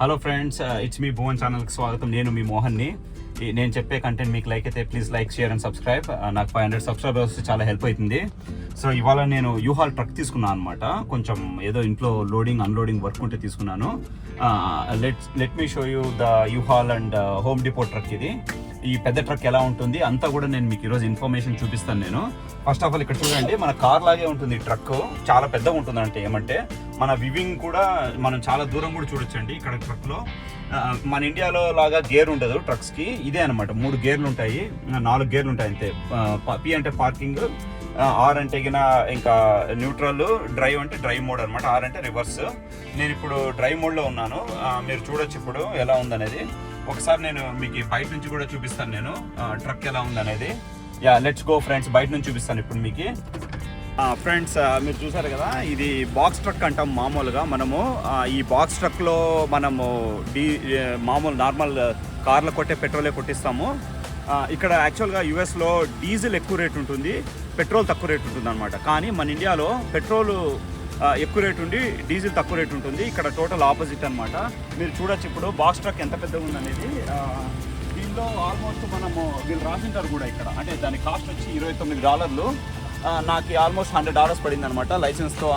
Hello friends it's me Bhuvan ఛానల్కి స్వాగతం. నేను మీ మోహన్ని. నేను చెప్పే కంటెంట్ మీకు లైక్ అయితే please like share and subscribe నాకు ఫైవ్ హండ్రెడ్ సబ్స్క్రైబర్స్ చాలా హెల్ప్ అవుతుంది. సో ఇవాళ నేను యూహాల్ ట్రక్ తీసుకున్నాను అనమాట కొంచెం ఏదో ఇంట్లో లోడింగ్ అన్లోడింగ్ వర్క్ ఉంటే తీసుకున్నాను. Let let me show you the U-Haul and Home Depot truck ఇది. ఈ పెద్ద ట్రక్ ఎలా ఉంటుంది అంతా కూడా నేను మీకు ఈరోజు ఇన్ఫర్మేషన్ చూపిస్తాను నేను. ఫస్ట్ ఆఫ్ ఆల్ ఇక్కడ చూడండి మన కార్ లాగే ఉంటుంది ఈ ట్రక్. చాలా పెద్దగా ఉంటుంది అంటే ఏమంటే మన వివింగ్ కూడా మనం చాలా దూరం కూడా చూడొచ్చండి ఇక్కడ ట్రక్లో మన ఇండియాలో లాగా గేర్ ఉండదు ట్రక్స్కి ఇదే అనమాట మూడు గేర్లు ఉంటాయి నాలుగు గేర్లు ఉంటాయి అంతే. పి అంటే పార్కింగ్ ఆర్ అంటే గిన ఇంకా న్యూట్రల్ డ్రైవ్ అంటే డ్రైవ్ మోడ్ అనమాట ఆర్ అంటే రివర్స్ నేను ఇప్పుడు డ్రైవ్ మోడ్లో ఉన్నాను. మీరు చూడొచ్చు ఇప్పుడు ఎలా ఉందనేది. ఒకసారి నేను మీకు బయట నుంచి కూడా చూపిస్తాను నేను. ట్రక్ ఎలా ఉందనేది. యా లెట్స్ గో ఫ్రెండ్స్ బయట నుంచి చూపిస్తాను ఇప్పుడు మీకు. ఫ్రెండ్స్ మీరు చూసారు కదా ఇది బాక్స్ ట్రక్ అంటాం మామూలుగా మనము. ఈ బాక్స్ ట్రక్లో మనము డీ మామూలు నార్మల్ కార్లు కొట్టే పెట్రోలే కొట్టిస్తాము. ఇక్కడ యాక్చువల్గా యూఎస్లో డీజిల్ ఎక్కువ రేట్ ఉంటుంది పెట్రోల్ తక్కువ రేట్ ఉంటుంది అనమాట కానీ మన ఇండియాలో పెట్రోల్ ఎక్కువ రేట్ ఉండి డీజిల్ తక్కువ రేట్ ఉంటుంది. ఇక్కడ టోటల్ ఆపోజిట్ అనమాట మీరు చూడొచ్చు ఇప్పుడు బాక్స్ ట్రక్ ఎంత పెద్దగా ఉందనేది. దీనిలో ఆల్మోస్ట్ మనము వీళ్ళు రాసింటారు కూడా ఇక్కడ. అంటే దాని కాస్ట్ వచ్చి ఇరవై తొమ్మిది డాలర్లు. నాకు ఆల్మోస్ట్ హండ్రెడ్ డాలర్స్ పడింది అనమాట లైసెన్స్తో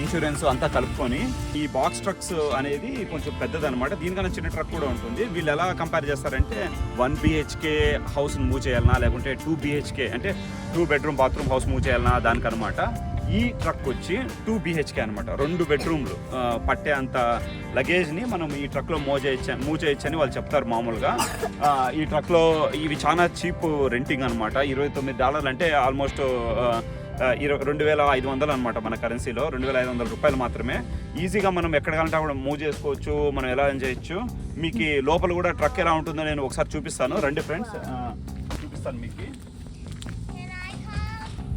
ఇన్సూరెన్స్ అంతా కలుపుకొని. ఈ బాక్స్ ట్రక్స్ అనేది కొంచెం పెద్దదన్నమాట. దీనికన్నా చిన్న ట్రక్ కూడా ఉంటుంది. వీళ్ళు ఎలా కంపేర్ చేస్తారంటే వన్ బిహెచ్కే హౌస్ మూవ్ చేయాలన్నా లేకుంటే టూ బిహెచ్కే అంటే two bedroom bathroom house move చేయాలన్నా దానికనమాట ఈ ట్రక్ వచ్చి టూ బిహెచ్కే అనమాట రెండు బెడ్రూమ్లు పట్టే అంత లగేజ్ని మనం ఈ ట్రక్లో మూవ్ చేయొచ్చు మూవ్ చేయొచ్చు అని వాళ్ళు చెప్తారు మామూలుగా. ఈ ట్రక్లో ఇవి చాలా చీప్ రెంటింగ్ అనమాట ఇరవై తొమ్మిది డాలర్లు అంటే ఆల్మోస్ట్ ఇరవై రెండు వేల ఐదు వందలు అనమాట మన కరెన్సీలో రెండు వేల ఐదు వందల రూపాయలు మాత్రమే. ఈజీగా మనం ఎక్కడ కావాలంటే అక్కడ మూవ్ చేసుకోవచ్చు మనం ఎలా ఏం చేయొచ్చు. మీకు లోపల కూడా ట్రక్ ఎలా ఉంటుందో నేను ఒకసారి చూపిస్తాను. రండి ఫ్రెండ్స్ చూపిస్తాను మీకు.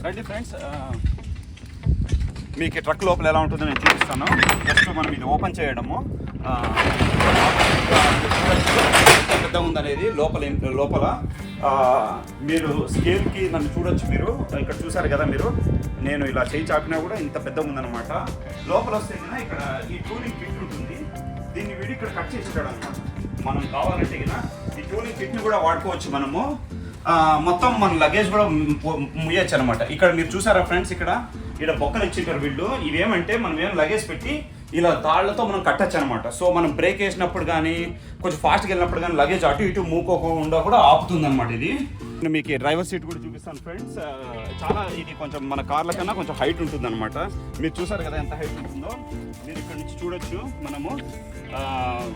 రండి ఫ్రెండ్స్ మీకు ట్రక్ లోపల ఎలా ఉంటుందో నేను చూపిస్తాను. జస్ట్ మనం ఇది ఓపెన్ చేయడము. ఎంత పెద్ద ఉందనేది లోపల లోపల మీరు స్కేల్కి నన్ను చూడొచ్చు మీరు. ఇక్కడ చూసారు కదా మీరు. నేను ఇలా చేయి చాపినా కూడా ఇంత పెద్ద ఉందన్నమాట. లోపల వస్తే ఇక్కడ ఈ టూలింగ్ కిట్ ఉంటుంది. దీన్ని వీడి ఇక్కడ కట్ చేసేటాడు అనమాట మనం కావాలంటే కనుక ఈ టూలింగ్ కిట్ని కూడా వాడుకోవచ్చు మనము. మొత్తం మన లగేజ్ కూడా ముయ్యచ్చు అనమాట ఇక్కడ మీరు చూసారా ఫ్రెండ్స్ ఇక్కడ? ఇక్కడ బొక్కలు ఇచ్చింటారు వీళ్ళు. ఇవేమంటే మనం ఏం లగేజ్ పెట్టి ఇలా తాళ్ళతో మనం కట్టచ్చు అనమాట సో మనం బ్రేక్ వేసినప్పుడు కానీ కొంచెం ఫాస్ట్గా వెళ్ళినప్పుడు కానీ లగేజ్ అటు ఇటు మూకోకుండా కూడా ఆపుతుంది అనమాట ఇది. నేను మీకు డ్రైవర్ సీట్ కూడా చూపిస్తాను ఫ్రెండ్స్ చాలా ఇది కొంచెం మన కార్ల కన్నా కొంచెం హైట్ ఉంటుంది అనమాట మీరు చూసారు కదా ఎంత హైట్ ఉంటుందో? మీరు ఇక్కడ నుంచి చూడొచ్చు మనము.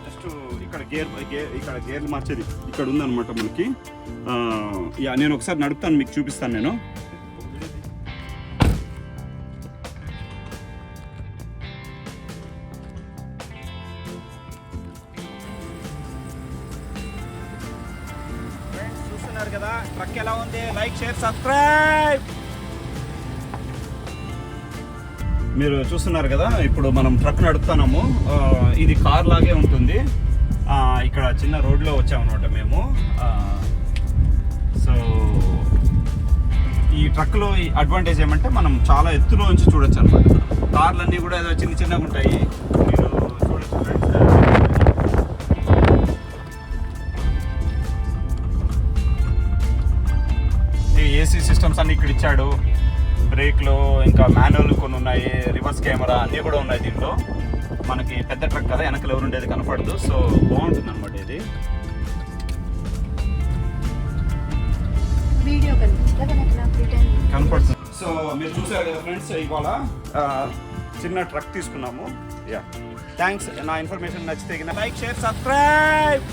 జస్ట్ ఇక్కడ గేర్ గేర్ ఇక్కడ గేర్లు మార్చేది ఇక్కడ ఉందన్నమాట మనకి. నేను ఒకసారి నడుపుతాను మీకు చూపిస్తాను నేను. చూస్తున్నారు కదా. ట్రక్ ఎలా ఉంది? Like share subscribe! మీరు చూస్తున్నారు కదా ఇప్పుడు మనం ట్రక్ నడుపుతున్నాము. ఇది కార్ లాగే ఉంటుంది. ఇక్కడ చిన్న రోడ్లో వచ్చామన్నమాట మేము. సో ఈ ట్రక్లో అడ్వాంటేజ్ ఏమంటే మనం చాలా ఎత్తులో నుంచి చూడొచ్చు అనమాట కార్లన్నీ కూడా ఏదో చిన్న చిన్నగా ఉంటాయి. ఇచ్చాడు బ్రేక్లు ఇంకా మాన్యువల్ కొన్ని ఉన్నాయి రివర్స్ కెమెరా అన్నీ కూడా ఉన్నాయి దీంట్లో. మనకి పెద్ద ట్రక్ కదా వెనకలు ఎవరు ఉండేది కనపడదు. సో బాగుంటుంది అనమాట ఇది కనపడుతుంది. సో మీరు చూసారు కదా ఫ్రెండ్స్ ఇవాళ చిన్న ట్రక్ తీసుకున్నాము. యా థ్యాంక్స్ నా ఇన్ఫర్మేషన్ నచ్చితే లైక్ షేర్ సబ్స్క్రైబ్!